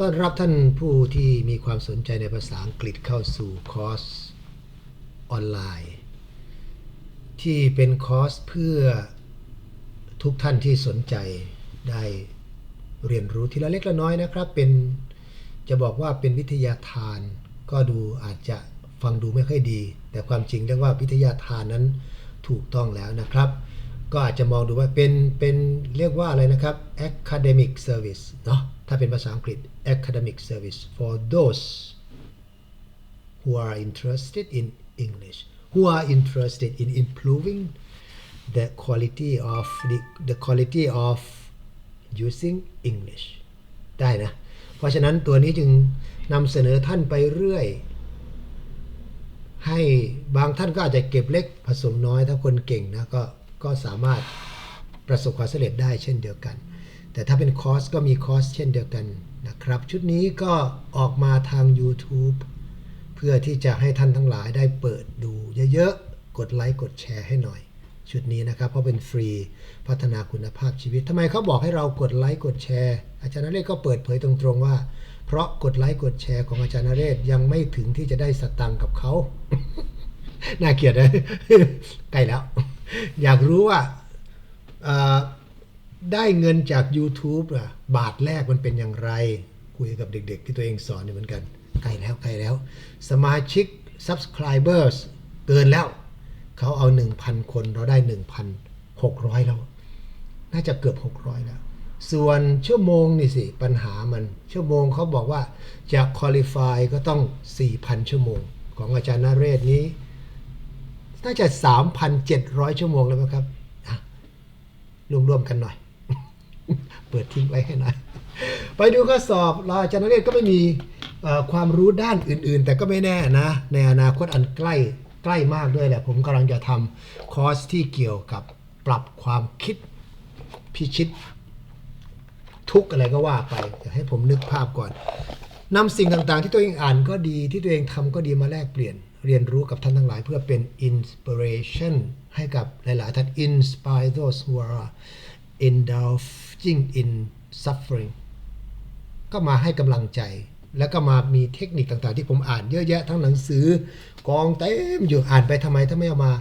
ต้อนรับท่านผู้ที่มีความสนใจในภาษาอังกฤษเข้าสู่คอร์สออนไลน์ ที่เป็นคอร์สเพื่อทุกท่านที่สนใจได้เรียนรู้ทีละเล็กละน้อยนะครับ เป็นจะบอกว่าเป็นวิทยาทาน ก็ดูอาจจะฟังดูไม่ค่อยดี แต่ความจริงเรียกว่าวิทยาทานนั้นถูกต้องแล้วนะครับ ก็อาจจะมองดูว่าเป็นเป็นเรียกว่าอะไรนะครับ academic service เนาะ ถ้าเป็นภาษาอังกฤษ academic service for those who are interested in English who are interested in improving the quality of the, the quality of using English ได้นะ เพราะฉะนั้นตัวนี้จึงนำเสนอท่านไปเรื่อย ให้บางท่านก็อาจจะเก็บเล็กผสมน้อยถ้าคนเก่งนะก็ก็สามารถประสบความสำเร็จได้เช่นเดียวกัน แต่ถ้าเป็นคอร์สก็มีคอร์สเช่นเดียวกันนะครับ ชุดนี้ก็ออกมาทาง YouTube เพื่อที่จะให้ท่านทั้งหลายได้เปิดดูเยอะๆ กดไลค์กดแชร์ให้หน่อย ชุดนี้นะครับ เพราะเป็นฟรีพัฒนาคุณภาพชีวิตทำไมเขาบอกให้เรากดไลค์กดแชร์ อาจารย์นเรศก็เปิดเผยตรงๆว่า เพราะกดไลค์กดแชร์ของอาจารย์นเรศยังไม่ถึงที่จะได้สตังค์กับเขาน่าเกลียดเลยใกล้แล้ว อยากรู้ว่า ได้เงินจาก YouTube อะบาทแรกมันเป็นอย่างไร คุยกับเด็กๆ ที่ตัวเองสอนอยู่เหมือนกัน ใกล้แล้วใกล้แล้ว สมาชิก subscribers เกินแล้ว เขาเอา 1,000 คนเราได้ 1,600 แล้ว น่าจะเกือบ 600 แล้ว ส่วนชั่วโมงนี่สิ ปัญหามัน ชั่วโมงเขาบอกว่าจะ qualify ก็ต้อง 4,000 ชั่วโมง ของอาจารย์นาเรศนี้ น่าจะ 3,700 ชั่วโมงแล้วครับรวมๆกันหน่อย เปิดทิ้งไว้ให้น่อยไปดูข้อสอบเราอาจารย์นเรศก็ไม่มีความรู้ด้านอื่นๆ แต่ก็ไม่แน่นะ ในอนาคตอันใกล้ใกล้มากด้วยแหละ ผมกำลังจะทำคอร์สที่เกี่ยวกับปรับความคิดพิชิต ทุกอะไรก็ว่าไปเดี๋ยวให้ผมนึกภาพก่อนนำสิ่งต่างๆ ที่ตัวเองอ่านก็ดีที่ตัวเองทำก็ดีมาแลกเปลี่ยน เรียนรู้กับท่านทั้งหลายเพื่อเป็น inspiration ให้กับหลายๆท่าน inspire those who are indulging in suffering ก็มาให้กำลังใจ แล้วก็มามีเทคนิคต่างๆ ที่ผมอ่านเยอะแยะทั้งหนังสือกองเต็มอยู่อ่านไปทำไมถ้าไม่เอามา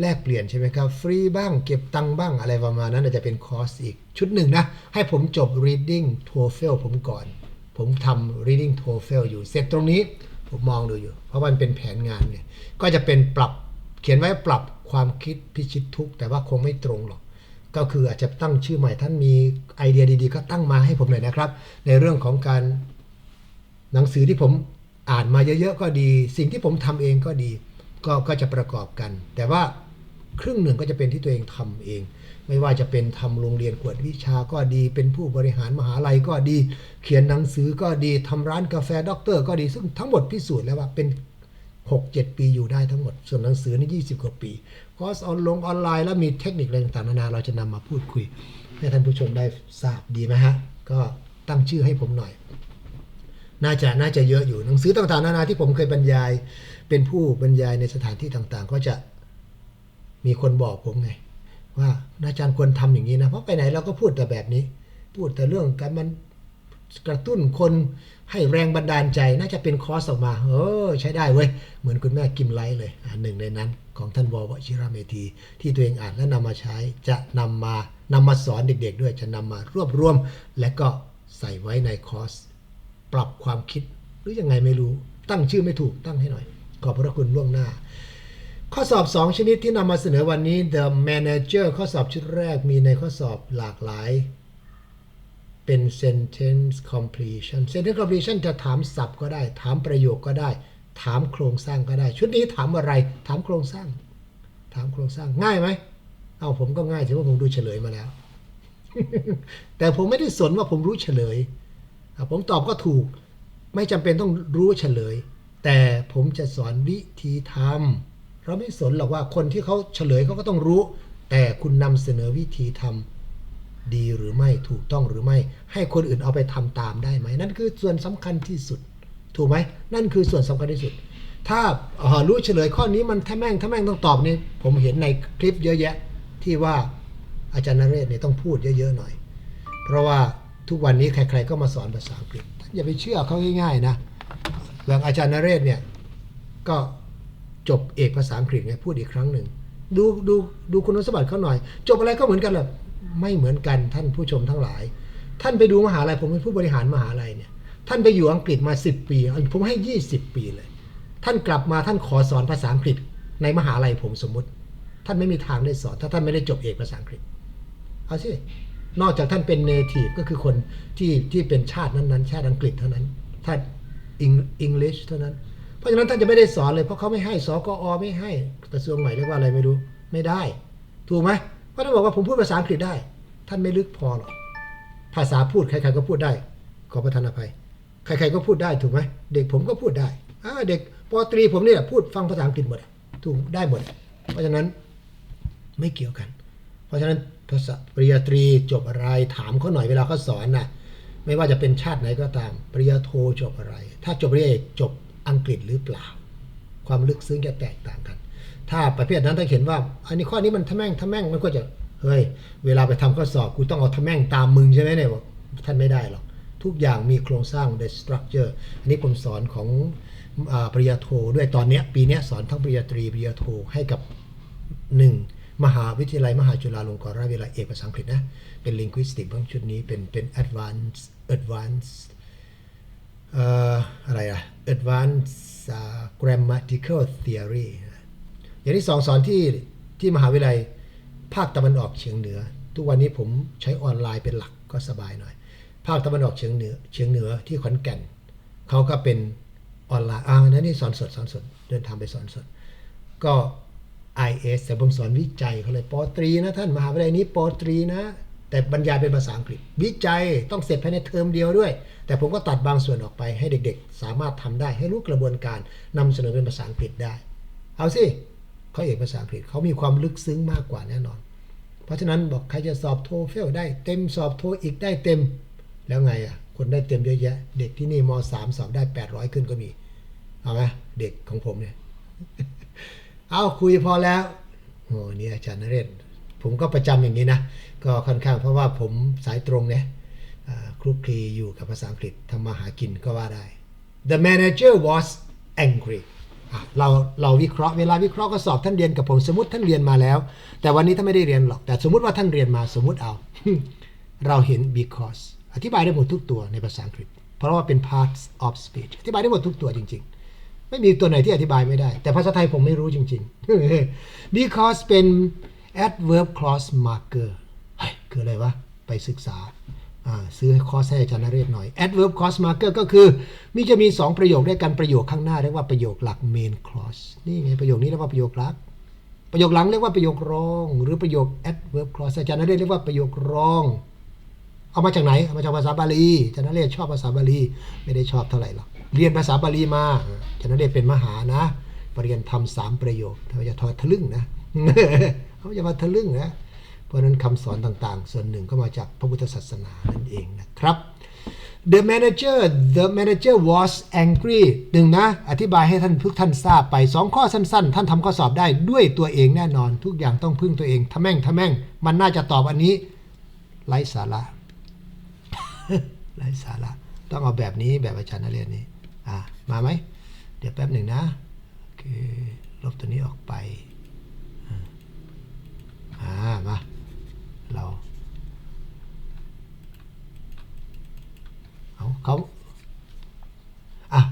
แลกเปลี่ยนใช่ไหมครับ ฟรีบ้างเก็บตังค์บ้างอะไรประมาณนั้นอาจจะเป็นคอร์สอีกชุดหนึ่งนะ ให้ผมจบ reading TOEFL ผมก่อน ผมทำ reading TOEFL อยู่ เสร็จตรงนี้ผมมองดูอยู่ เพราะมันเป็นแผนงานเนี่ย ก็จะเป็นปรับเขียนไว้ปรับความคิดพิชิตทุกแต่ว่าคงไม่ตรงหรอก ก็คืออาจจะตั้งชื่อใหม่ท่านมีไอเดียดีๆ ก็ตั้งมาให้ผมหน่อยนะครับ ในเรื่องของการหนังสือที่ผมอ่านมาเยอะๆก็ดี สิ่งที่ผมทำเองก็ดีก็ก็จะประกอบกัน แต่ว่าครึ่งหนึ่งก็จะเป็นที่ตัวเองทำเอง ไม่ว่าจะเป็นทำโรงเรียนกวดวิชาก็ดี เป็นผู้บริหารมหาลัยก็ดี เขียนหนังสือก็ดีทำร้านกาแฟด็อกเตอร์ก็ดีซึ่งทั้งหมดพิสูจน์แล้วว่าเป็น 6-7 ปีอยู่ได้ทั้งหมด ส่วนหนังสือนี่20 กว่าปีคอร์สออนลงออนไลน์แล้วมีเทคนิคอะไรต่างๆนานาเราจะนำมาพูดคุย ให้ท่านผู้ชมได้ทราบดีไหมฮะ ก็ตั้งชื่อให้ผมหน่อย น่าจะน่าจะเยอะอยู่หนังสือต่างๆนานาที่ผมเคยบรรยาย เป็นผู้บรรยายในสถานที่ต่างๆ ก็จะมีคนบอกผมไง ว่าอาจารย์ควรทำอย่างนี้นะเพราะไปไหนเราก็พูดแต่แบบนี้ พูดแต่เรื่องการมันกระตุ้นคน ให้แรงบันดาลใจน่าจะเป็นคอร์สออกมาเออใช้ได้เว้ย เหมือนคุณแม่กิมไลท์เลยอ่าหนึ่งในนั้น ของท่านววชิระเมธี ที่ตัวเองอ่านและนำมาใช้จะนำมานำมาสอนเด็กๆ ด้วยจะนำมารวบรวม และก็ใส่ไว้ในคอร์ส ปรับความคิดหรือยังไงไม่รู้ตั้งชื่อไม่ถูกตั้งให้หน่อย ขอบพระคุณล่วงหน้า ข้อสอบ 2 ชนิดที่นำมาเสนอวันนี้ The Manager ข้อสอบชุดแรกมีในข้อสอบหลากหลาย เป็น sentence completion sentence completion จะถามศัพท์ก็ได้ ถามประโยคก็ได้ ถามโครงสร้างก็ได้ ชุดนี้ถามอะไร ถามโครงสร้าง ถามโครงสร้างง่ายไหม เอาผมก็ง่ายถือว่าผมดูเฉลยมาแล้ว แต่ผมไม่ได้สนว่าผมรู้เฉลย ผมตอบก็ถูก ไม่จำเป็นต้องรู้เฉลย แต่ผมจะสอนวิธีทำเราไม่สนหรอกว่าคนที่เขาเฉลยเขาก็ต้องรู้ แต่คุณนำเสนอวิธีทำ ดีหรือไม่ถูกต้องหรือไม่ ให้คนอื่นเอาไปทำตามได้ไหมนั่นคือส่วนสำคัญที่สุด ถูกไหมนั่นคือส่วนสำคัญที่สุด ถ้ารู้เฉลยข้อนี้มันถ้าแม่งถ้าแม่งต้องตอบนี่ผมเห็นในคลิปเยอะแยะ ที่ว่าอาจารย์นเรศเนี่ยต้องพูดเยอะๆหน่อย เพราะว่าทุกวันนี้ใครๆก็มาสอนภาษาอังกฤษอย่าไปเชื่อเขาง่ายๆนะอย่างอาจารย์นเรศเนี่ยก็จบเอกภาษาอังกฤษไงพูดอีกครั้งหนึ่งดูดูดูคุณสมบัติเขาหน่อย จบอะไรก็เหมือนกันแหละ ไม่เหมือนกันท่านผู้ชมทั้งหลาย ท่านไปดูมหาลัยผมเป็นผู้บริหารมหาลัยเนี่ย ท่านไปอยู่อังกฤษมา 10 ปี ผมให้ 20 ปีเลย ท่านกลับมาท่านขอสอนภาษาอังกฤษในมหาลัยผมสมมุติ ท่านไม่มีทางได้สอน ถ้าท่านไม่ได้จบเอกภาษาอังกฤษ เอาสิ นอกจากท่านเป็นเนทีฟก็คือคนที่ที่เป็นชาตินั้นๆ ชาติอังกฤษเท่านั้นถ้านอังกฤษเท่านั้น เพราะฉะนั้นท่านจะไม่ได้สอนเลยเพราะเขาไม่ให้สกอไม่ให้กระทรวงใหม่เรียกว่าอะไรไม่รู้ ไม่ได้ ถูกไหม เพราะท่าบอกว่าผมพูดภาษาอังกฤษได้ ท่านไม่ลึกพอหรอกภาษาพูดใครๆก็พูดได้ ขอประทานอภัย ใครๆก็พูดได้ถูกไหมเด็กผมก็พูดได้อ่าเด็กปตรีผมเนี่ยพูดฟังภาษาอังกฤษหมดถูกได้หมด เพราะฉะนั้นไม่เกี่ยวกัน เพราะฉะนั้นภาษาปริญญาตรีจบอะไรถามเขาหน่อยเวลาเขาสอนนะไม่ว่าจะเป็นชาติไหนก็ตาม ปริญญาโทจบอะไร ถ้าจบปริญญาเอกจบอังกฤษหรือเปล่า ความลึกซึ้งจะแตกต่างกัน ถ้าประเภทนั้นถ้าเห็นว่า อันนี้ข้อนี้มันทะแม่งทะแม่งมันก็จะเฮ้ยเวลาไปทำข้อสอบกูต้องเอาทะแม่งตามมึงใช่ไหมเนี่ยบอกท่านไม่ได้หรอกทุกอย่างมีโครงสร้าง the structure อันนี้ผมสอนของอปริญญาโทด้วยตอนเนี้ยปีเนี้ยสอนทั้งปริญญาตรีปริญญาโทให้กับหนึ่งมหาวิทยาลัยมหาจุฬาลงกรณราชวิทยาลัยเอกภาษาอังกฤษนะ เป็น linguistic บางชุดนี้เป็นเป็น advanced advanced อะไรอะ advanced grammatical theory อย่างที่สองสอนที่ที่มหาวิทยาลัยภาคตะวันออกเฉียงเหนือ ทุกวันนี้ผมใช้ออนไลน์เป็นหลักก็สบายหน่อย ภาคตะวันออกเฉียงเหนือเฉียงเหนือที่ขอนแก่นเขาก็เป็นออนไลน์อ่านั่นนี่สอนสดสอนสดเดินทางไปสอนสด ก็ IS แต่ผมสอนวิจัยเขาเลยปอตรีนะท่านมหาวิทยาลัยนี้ปอตรีนะ แต่บรรยายเป็นภาษาอังกฤษ วิจัยต้องเสร็จภายในเทอมเดียวด้วย แต่ผมก็ตัดบางส่วนออกไปให้เด็ก ๆ สามารถทำได้ให้รู้กระบวนการนำเสนอเป็นภาษาอังกฤษได้ เอาสิ เขาเอกภาษาอังกฤษเขามีความลึกซึ้งมากกว่าแน่นอน เพราะฉะนั้นบอกใครจะสอบโทเฟลได้เต็มสอบโทอีกได้เต็ม แล้วไงอะ คนได้เต็มเยอะแยะ เด็กที่นี่ม .3 สอบได้ 800 ขึ้นก็มี เอาไหมเด็กของผมเนี่ย เอาคุยพอแล้ว โอ้นี่อาจารย์นเรศผมก็ประจำอย่างนี้นะ ก็ค่อนข้างเพราะว่าผมสายตรงเนี่ยคลุกคลีอยู่กับภาษาอังกฤษทำมาหากินก็ว่าได้ The manager was angry เราเราวิเคราะห์เวลาวิเคราะห์ก็สอบท่านเรียนกับผมสมมติท่านเรียนมาแล้ว แต่วันนี้ท่านไม่ได้เรียนหรอก แต่สมมติว่าท่านเรียนมาสมมติเอา เราเห็น because อธิบายได้หมดทุกตัวในภาษาอังกฤษ เพราะว่าเป็น parts of speech อธิบายได้หมดทุกตัวจริง ๆ ไม่มีตัวไหนที่อธิบายไม่ได้ แต่ภาษาไทยผมไม่รู้จริง ๆ because เป็น adverb clause marker เฮ้ยคืออะไรวะ ไปศึกษาอ่า ซื้อคอร์สให้อาจารย์นเรศหน่อย adverb clause marker ก็คือมีจะมี 2 ประโยคด้วยกันประโยคข้างหน้าเรียกว่าประโยคหลัก main clause นี่ไงประโยคนี้เรียกว่าประโยคหลัก ประโยคหลังเรียกว่าประโยครอง หรือประโยค adverb clause อาจารย์นเรศเรียกว่าประโยครอง เอามาจากไหนเอามาจากภาษาบาลีอาจารย์นเรศชอบภาษาบาลีไม่ได้ชอบเท่าไหร่หรอกเรียนภาษาบาลีมาอาจารย์นเรศเป็นมหานะปรริญญาทำสามประโยคเขาจะทอทะลึ่งนะเขาจะมาทะลึ่งนะ เพราะนั้นคำสอนต่างๆ ส่วนหนึ่งก็มาจากพระพุทธศาสนานั่นเองนะครับ The manager the manager was angry หนึ่งนะ อธิบายให้ท่านทุกท่านทราบไปสองข้อสั้นๆ ท่านทำข้อสอบได้ด้วยตัวเองแน่นอน ทุกอย่างต้องพึ่งตัวเองทะแม่งทะแม่ง มันน่าจะตอบอันนี้ไร้สาระไร้สาระต้องเอาแบบนี้แบบอาจารย์นเรศนี้อ่ามาไหม เดี๋ยวแป๊บหนึ่งนะโอเคลบตัวนี้ออกไปอ่ามา เราเอาเขาอะ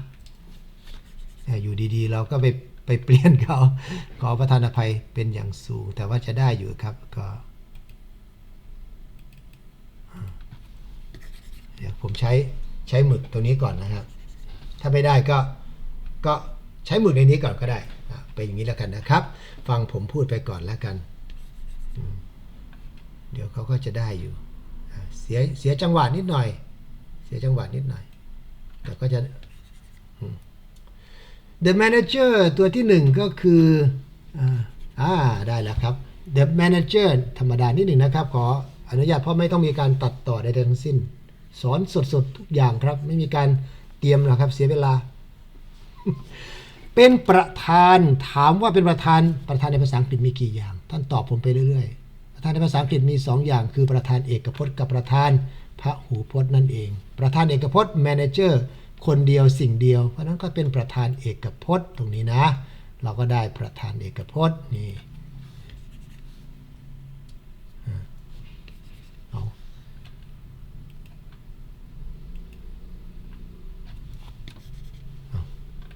อยู่ดีๆ เราก็ไปไปเปลี่ยนเขา ขอประทานอภัยเป็นอย่างสูง แต่ว่าจะได้อยู่ครับก็เดี๋ยวผมใช้ใช้หมึกตัวนี้ก่อนนะครับ ถ้าไม่ได้ก็ก็ใช้หมึกในนี้ก่อนก็ได้เป็นอย่างนี้แล้วกันนะครับ ฟังผมพูดไปก่อนแล้วกัน เดี๋ยวเขาก็จะได้อยู่ เสียเสียจังหวะนิดหน่อย เสียจังหวะนิดหน่อย แต่ก็จะ The manager ตัวที่หนึ่งก็คืออ่าได้แล้วครับ The manager ธรรมดานิดหนึ่งนะครับ ขออนุญาตเพราะไม่ต้องมีการตัดต่อใดๆทั้งสิ้น สอนสดๆทุกอย่างครับ ไม่มีการเตรียมนะครับเสียเวลา เป็นประธานถามว่าเป็นประธานประธานในภาษาอังกฤษมีกี่อย่าง ท่านตอบผมไปเรื่อยๆ ประธานในภาษาอังกฤษมี 2 อย่าง คือประธานเอกพจน์กับประธานพระหูพจน์นั่นเอง ประธานเอกพจน์ manager คนเดียวสิ่งเดียว เพราะนั้นก็เป็นประธานเอกพจน์ตรงนี้นะ เราก็ได้ประธานเอกพจน์นี่อา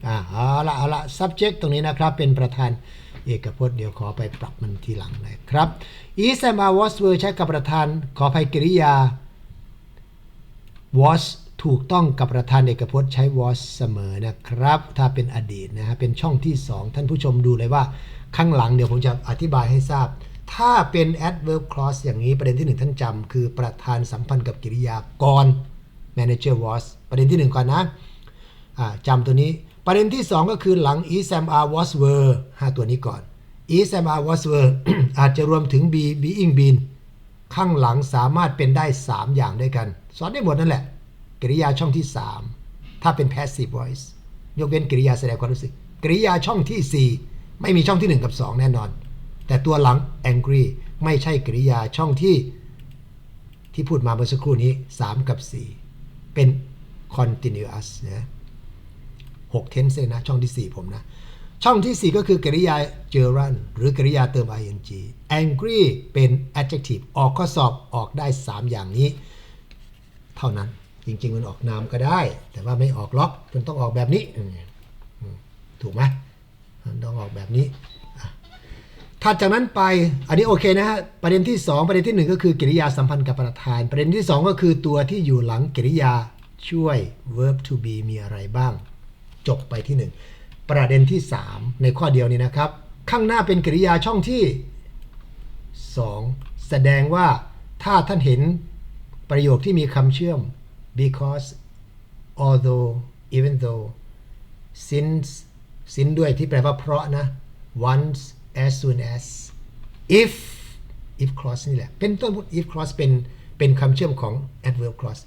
อ่าเอาละเอาละ subject ตรงนี้นะครับ เป็นประธาน เอกพจน์เดี๋ยวขอไปปรับมันทีหลังนะครับ is and are was were ใช้กับประธานขออภัยกริยา was ถูกต้องกับประธานเอกพจน์ใช้ was เสมอนะครับ ถ้าเป็นอดีตนะฮะเป็นช่องที่ 2 ท่านผู้ชมดูเลยว่าข้างหลังเดี๋ยวผมจะอธิบายให้ทราบ ถ้าเป็น adverb clause อย่างนี้ประเด็นที่ 1 ท่านจำคือประธานสัมพันธ์กับกริยาก่อน manager was ประเด็นที่ 1 ก่อนนะอ่าจำตัวนี้ ประเด็นที่ 2 ก็คือหลัง is am are was were 5ตัวนี้ก่อน is am are was were อาจจะรวมถึง be being been ข้างหลังสามารถเป็นได้ 3 อย่างด้วยกัน สอนได้หมดนั่นแหละ กริยาช่องที่ 3 ถ้าเป็น passive voice ยกเว้นกริยาแสดงความรู้สึก กริยาช่องที่ 4 ไม่มีช่องที่ 1 กับ 2 แน่นอน แต่ตัวหลัง angry ไม่ใช่กริยาช่องที่ ที่พูดมาเมื่อสักครู่นี้ 3 กับ 4 เป็น continuous นะ 6 tense เลยนะ ช่องที่ 4 ผมนะ ช่องที่ 4 ก็คือกริยา gerund หรือกริยาเติม ing angry เป็น adjective ออกข้อสอบออกได้ 3 อย่างนี้ เท่านั้นจริง ๆ มันออกนามก็ได้ แต่ว่าไม่ออกล็อกมันต้องออกแบบนี้ ถูกไหมมันต้องออกแบบนี้ถัดจากนั้นไป อันนี้โอเคนะฮะ ประเด็นที่ 2 ประเด็นทีหนึ่1 ก็คือกริยาสัมพันธ์กับประธาน ประเด็นที่ 2 ก็คือตัวที่อยู่หลังกริยาช่วย verb to be มีอะไรบ้าง จบไปที่ 1 ประเด็นที่ 3 ในข้อเดียวนี้นะครับ ข้างหน้าเป็นกริยาช่องที่ 2 แสดงว่าถ้าท่านเห็นประโยคที่มีคำเชื่อม because although even though since since ด้วยที่แปลว่าเพราะนะ once as soon as if if clause นี่แหละ เป็นต้นพูด if clause เป็นเป็นคำเชื่อมของ adverb clause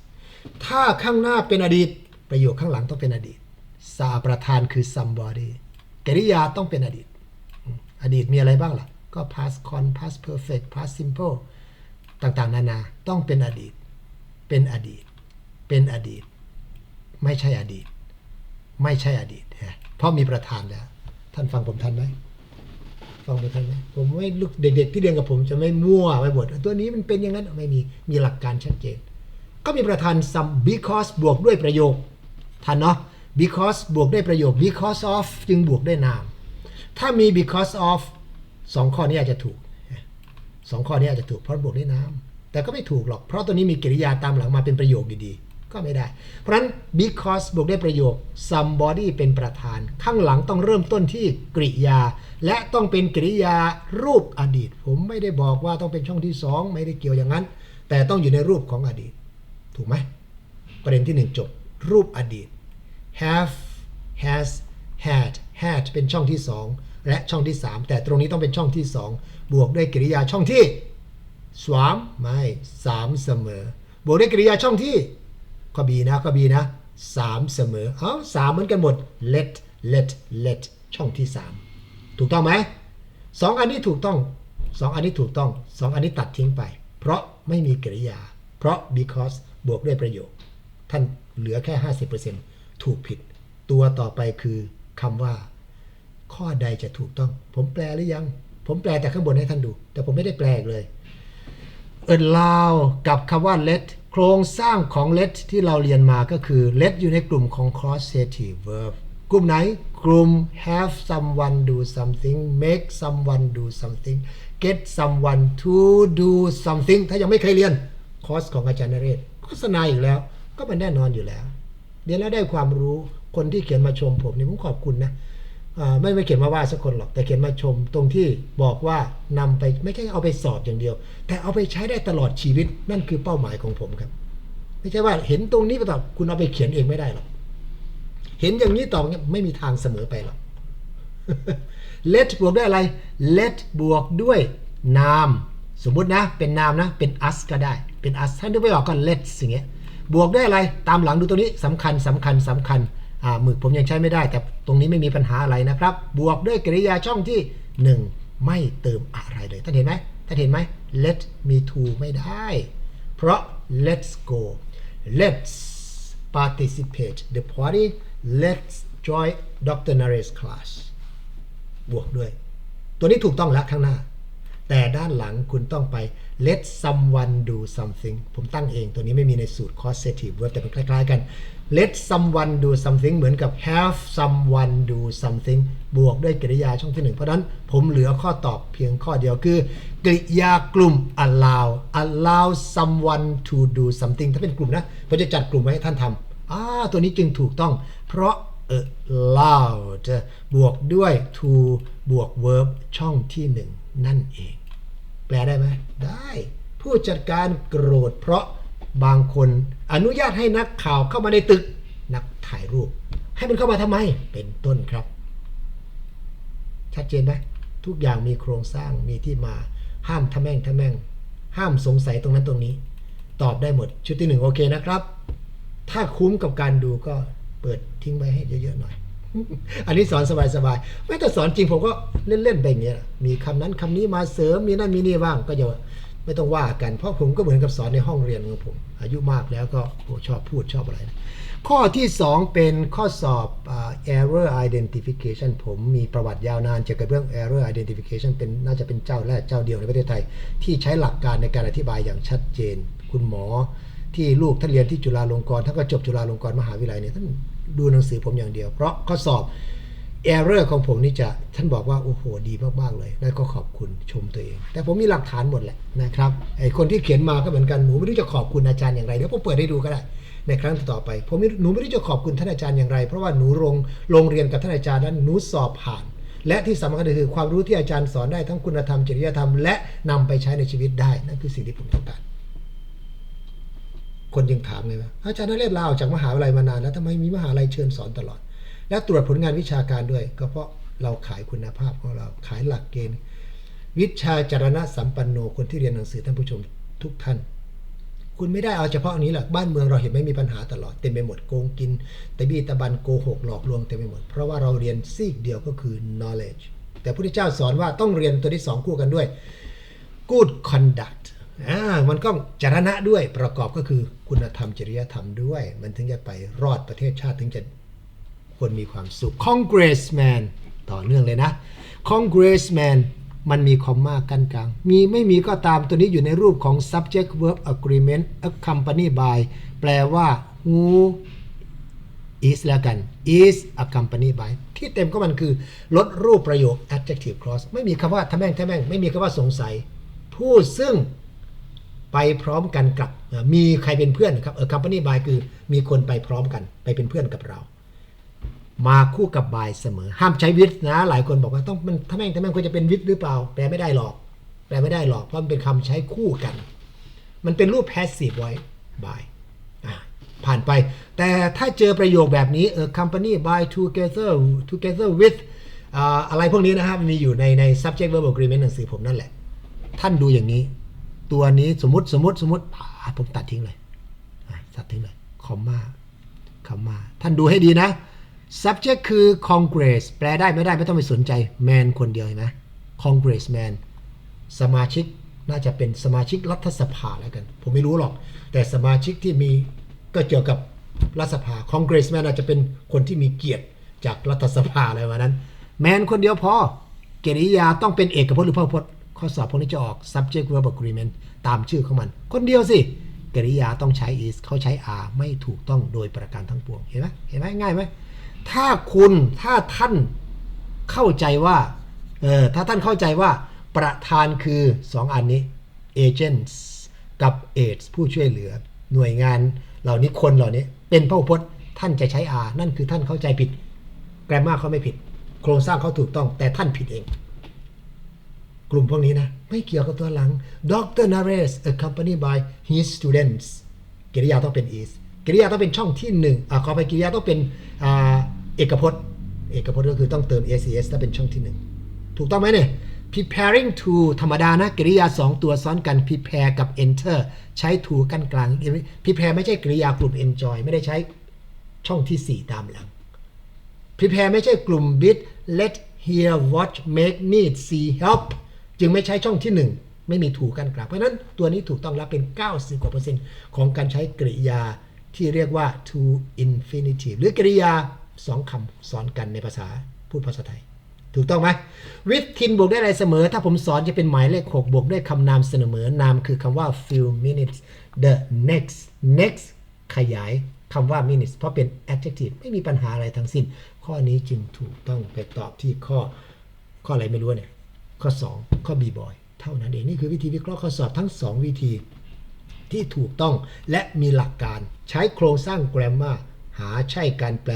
ถ้าข้างหน้าเป็นอดีต ประโยคข้างหลังต้องเป็นอดีต สาประธานคือ somebody กริยาต้องเป็นอดีต อดีตมีอะไรบ้างล่ะ ก็ past con past perfect past simple ต่างๆ นานา ต้องเป็นอดีต เป็นอดีต เป็นอดีต ไม่ใช่อดีต ไม่ใช่อดีต เพราะมีประธานแล้ว ท่านฟังผมทันไหมฟังผมทันไหมผมไม่ลูกเด็ก ๆ ที่เรียนกับผมจะไม่มั่วไปหมดตัวนี้มันเป็นอย่างนั้นไม่มี มีหลักการชัดเจน ก็มีประธาน some because บวกด้วยประโยค ทันเนาะ because บวกได้ประโยค because of จึงบวกได้นาม ถ้ามี because of สองข้อนี้อาจจะถูกสองข้อนี้อาจจะถูกเพราะบวกได้น้ำแต่ก็ไม่ถูกหรอก เพราะตัวนี้มีกริยาตามหลังมาเป็นประโยคดีๆ ก็ไม่ได้ เพราะฉะนั้น because บวกได้ประโยค somebody เป็นประธาน ข้างหลังต้องเริ่มต้นที่กริยา และต้องเป็นกริยารูปอดีต ผมไม่ได้บอกว่าต้องเป็นช่องที่ 2 ไม่ได้เกี่ยวอย่างนั้น แต่ต้องอยู่ในรูปของอดีต ถูกไหมประเด็นที่ 1 จบรูปอดีต have has had had เป็นช่องที่ 2 และช่องที่ 3 แต่ตรงนี้ต้องเป็นช่องที่ 2 บวกด้วยกริยาช่องที่สวามไม่สามเสมอ บวกด้วยกริยาช่องที่ข้อ B นะข้อ B นะสามเสมอ เอาสามเหมือนกันหมด let let let ช่องที่3ถูกต้องไหมสองอันนี้ถูกต้องสองอันนี้ถูกต้องสองอันนี้ตัดทิ้งไป เพราะไม่มีกริยา เพราะ because บวกด้วยประโยค ท่านเหลือแค่ 50% ถูกผิด ตัวต่อไปคือคำว่า ข้อใดจะถูกต้อง ผมแปลหรือยัง ผมแปลแต่ข้างบนให้ท่านดู แต่ผมไม่ได้แปลเลย allow กับคำว่า let โครงสร้างของ let ที่เราเรียนมาก็คือ let อยู่ในกลุ่มของ causative verb กลุ่มไหน กลุ่ม have someone do something make someone do something get someone to do something ถ้ายังไม่เคยเรียน คอร์สของอาจารย์นเรศโฆษณาอีกแล้ว ก็มันแน่นอนอยู่แล้ว เรียนแล้วได้ความรู้คนที่เขียนมาชมผมนี่ผมขอบคุณนะไม่ไม่เขียนมาว่าสักคนหรอก แต่เขียนมาชมตรงที่บอกว่านำไปไม่ใช่เอาไปสอบอย่างเดียว แต่เอาไปใช้ได้ตลอดชีวิตนั่นคือเป้าหมายของผมครับ ไม่ใช่ว่าเห็นตรงนี้ไปตอบคุณเอาไปเขียนเองไม่ได้หรอกเห็นอย่างนี้ตอบอย่างเงี้ยไม่มีทางเสมอไปหรอก let บวกด้วยอะไร let บวกด้วยนาม สมมุตินะ เป็นนามนะ เป็น us ก็ได้ เป็น us ท่านนึกไม่ออกก็ let อย่างเงี้ย บวกด้วยอะไรตามหลังดูตัวนี้สำคัญสำคัญสำคัญหมึกผมยังใช้ไม่ได้ แต่ตรงนี้ไม่มีปัญหาอะไรนะครับ บวกด้วยกริยาช่องที่ 1 ไม่เติมอะไรเลยท่านเห็นไหมท่านเห็นไหม let me to ไม่ได้ เพราะ let's go let's participate the party let's join Dr. Nare's class บวกด้วย ตัวนี้ถูกต้องแล้วข้างหน้า แต่ด้านหลังคุณต้องไป let someone do something ผมตั้งเองตัวนี้ไม่มีในสูตร causative verb แต่มันคล้ายๆกัน let someone do something เหมือนกับ have someone do something บวกด้วยกริยาช่องที่หนึ่งเพราะนั้นผมเหลือข้อตอบเพียงข้อเดียวคือ กริยากลุ่ม allow allow someone to do something ถ้าเป็นกลุ่มนะผมจะจัดกลุ่มไว้ให้ท่านทำอ่าตัวนี้จึงถูกต้อง เพราะ allowed บวกด้วย to บวก verb ช่องที่หนึ่ง นั่นเอง แปลได้ไหมได้ ผู้จัดการโกรธเพราะบางคนอนุญาตให้นักข่าวเข้ามาในตึก นักถ่ายรูป ให้มันเข้ามาทำไมเป็นต้นครับ ชัดเจนไหมทุกอย่างมีโครงสร้างมีที่มาห้ามทะแม่งทะแม่ง ห้ามสงสัยตรงนั้นตรงนี้ ตอบได้หมดชุดที่หนึ่งโอเคนะครับ ถ้าคุ้มกับการดูก็เปิดทิ้งไว้ให้เยอะๆหน่อย อันนี้สอนสบายๆไม่แต่สอนจริงผมก็เล่นๆไปอย่างเงี้ยมีคำนั้นคำนี้มาเสริมมีนั่นมีนี่บ้างก็อย่าไม่ต้องว่ากัน เพราะผมก็เหมือนกับสอนในห้องเรียนของผม อายุมากแล้วก็ชอบพูดชอบอะไรนะข้อที่ 2 เป็นข้อสอบอ่า error identification ผมมีประวัติยาวนานเกี่ยวกับเรื่อง error identification เป็นน่าจะเป็นเจ้าแรกเจ้าเดียวในประเทศไทย ที่ใช้หลักการในการอธิบายอย่างชัดเจน คุณหมอที่ลูกท่านเรียนที่จุฬาลงกรณ์ท่านก็จบจุฬาลงกรณ์มหาวิทยาลัยเนี่ยท่าน ดูหนังสือผมอย่างเดียว เพราะข้อสอบ error ของผมนี่จะท่านบอกว่า โอ้โห ดีมาก ๆ เลยนั่นก็ขอบคุณชมตัวเอง แต่ผมมีหลักฐานหมดแหละนะครับไอคนที่เขียนมาก็เหมือนกันหนูไม่รู้จะขอบคุณอาจารย์อย่างไรเดี๋ยวผมเปิดให้ดูก็ได้ ในครั้งต่อไป ผมหนูไม่รู้จะขอบคุณท่านอาจารย์อย่างไร เพราะว่าหนูลงลงเรียนกับท่านอาจารย์นั้นหนูสอบผ่าน และที่สำคัญก็คือความรู้ที่อาจารย์สอนได้ทั้งคุณธรรมจริยธรรมและนำไปใช้ในชีวิตได้นั่นคือสิ่งที่ผมต้องการ คนยังถามไงว่าอาจารย์นเรศลาออกจากมหาวิทยาลัยมานานแล้วทำไมมีมหาลัยเชิญสอนตลอด และตรวจผลงานวิชาการด้วย ก็เพราะเราขายคุณภาพของเราขายหลักเกณฑ์ วิชาจารณะสัมปันโนคนที่เรียนหนังสือท่านผู้ชมทุกท่าน คุณไม่ได้เอาเฉพาะอันนี้หรอกบ้านเมืองเราเห็นไม่มีปัญหาตลอดเต็มไปหมดโกงกินตะบี้ตะบันโกหกหลอกลวงเต็มไปหมด เพราะว่าเราเรียนซีกเดียวก็คือ knowledge แต่พระพุทธเจ้าสอนว่าต้องเรียนตัวที่สองคู่กันด้วย good conduct อ่ามันก็จรณะด้วยประกอบก็คือคุณธรรมจริยธรรมด้วย มันถึงจะไปรอดประเทศชาติถึงจะคนมีความสุข congressman ต่อเนื่องเลยนะ congressman มันมีคอมมากันกลาง มีไม่มีก็ตามตัวนี้อยู่ในรูปของ subject verb agreement accompany by แปลว่า who is แล้วกัน is accompanied by ที่เต็มก็มันคือ ลดรูปประโยค adjective clause ไม่มีคำว่าทะแม่งทะแม่ง ไม่มีคำว่าสงสัยพูดซึ่ง ไปพร้อมกันกับมีใครเป็นเพื่อนครับ accompany by คือมีคนไปพร้อมกันไปเป็นเพื่อนกับเรา มาคู่กับบายเสมอ ห้ามใช้วิทนะ หลายคนบอกว่าต้องมันทำแม่งทำแม่งควรจะเป็นวิทหรือเปล่า แปลไม่ได้หรอก แปลไม่ได้หรอกเพราะมันเป็นคำใช้คู่กัน มันเป็นรูป passive ไว้ by อะผ่านไป แต่ถ้าเจอประโยคแบบนี้เออ company by together together with อ่าอะไรพวกนี้นะครับมีอยู่ในใน subject verb agreement หนังสือผมนั่นแหละ ท่านดูอย่างนี้ ตัวนี้สมมติสมมติสมมติผมตัดทิ้งเลยตัดทิ้งเลยคอมมาคอมมาท่านดูให้ดีนะ subject คือ congress แปลได้ไม่ได้ไม่ต้องไปสนใจ man คนเดียวเห็นไหม congressman สมาชิกน่าจะเป็นสมาชิกรัฐสภาแล้วกัน ผมไม่รู้หรอก แต่สมาชิกที่มีก็เกี่ยวกับรัฐสภา congressman อาจจะเป็นคนที่มีเกียรติจากรัฐสภาอะไรวันนั้นแมนคนเดียวพอ เกริยาต้องเป็นเอกพจน์หรือพจน์ ข้อสอบพวกนี้จะออก subject verb agreement ตามชื่อของมัน คนเดียวสิกริยาต้องใช้ is เขาใช้ are ไม่ถูกต้องโดยประการทั้งปวง เห็นไหมเห็นไหมง่ายไหม ถ้าคุณถ้าท่านเข้าใจว่าเออถ้าท่านเข้าใจว่าประธานคือ 2 อันนี้ agents กับ aids ผู้ช่วยเหลือ หน่วยงานเหล่านี้คนเหล่านี้ เป็นพระพจน์ท่านจะใช้ are นั่นคือท่านเข้าใจผิด แกรมมาเขาไม่ผิด โครงสร้างเขาถูกต้องแต่ท่านผิดเอง กลุ่มพวกนี้นะ ไม่เกี่ยวกับตัวหลัง Dr. Nares accompanied by his students กริยาต้องเป็น is กริยาต้องเป็นช่องที่หนึ่งอ่าขอไปกริยาต้องเป็นอ่าเอกพจน์ เอกพจน์ก็คือต้องเติม ses ถ้าเป็นช่องที่หนึ่งถูกต้องไหมเนี่ย preparing to ธรรมดานะกริยา 2 ตัวซ้อนกัน prepare กับ enter ใช้ to กันกลาง prepare ไม่ใช่กริยากลุ่ม enjoy ไม่ได้ใช้ช่องที่ 4 ตามหลัง prepare ไม่ใช่กลุ่ม bit let hear watch make need see help จึงไม่ใช้ช่องที่ไม่มีถูกกันกลางเพราะนั้นตัวนี้ถูกต้องแล้วเป็น 90กว่าเปอร์เซ็นต์ของการใช้กริยาที่เรียกว่า to infinitive หรือกริยาสองคำซ้อนกันในภาษาพูดภาษาไทย ถูกต้องไหมวิทคินบวกได้อะไรเสมอ ถ้าผมสอนจะเป็นหมายเลข 6 บวกด้วยคำนามเสมอนามคือคำว่า few minutes the next next ขยายคำว่า minutes เพราะเป็น adjective ไม่มีปัญหาอะไรทั้งสิ้น ข้อนี้จึงถูกต้องไปตอบที่ข้อข้ออะไรไม่รู้เนี่ย ข้อ 2 ข้อ b boy เท่านั้นเองนี่คือวิธีวิเคราะห์ข้อสอบทั้ง 2 วิธี ที่ถูกต้องและมีหลักการใช้โครงสร้างแกรมมาหาใช่การแปล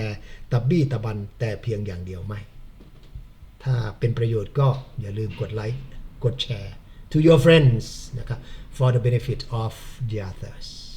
ตะบี้ตะบันแต่เพียงอย่างเดียวไม่ ถ้าเป็นประโยชน์ก็อย่าลืมกดไลค์กดแชร์ to your friends นะครับ for the benefit of the others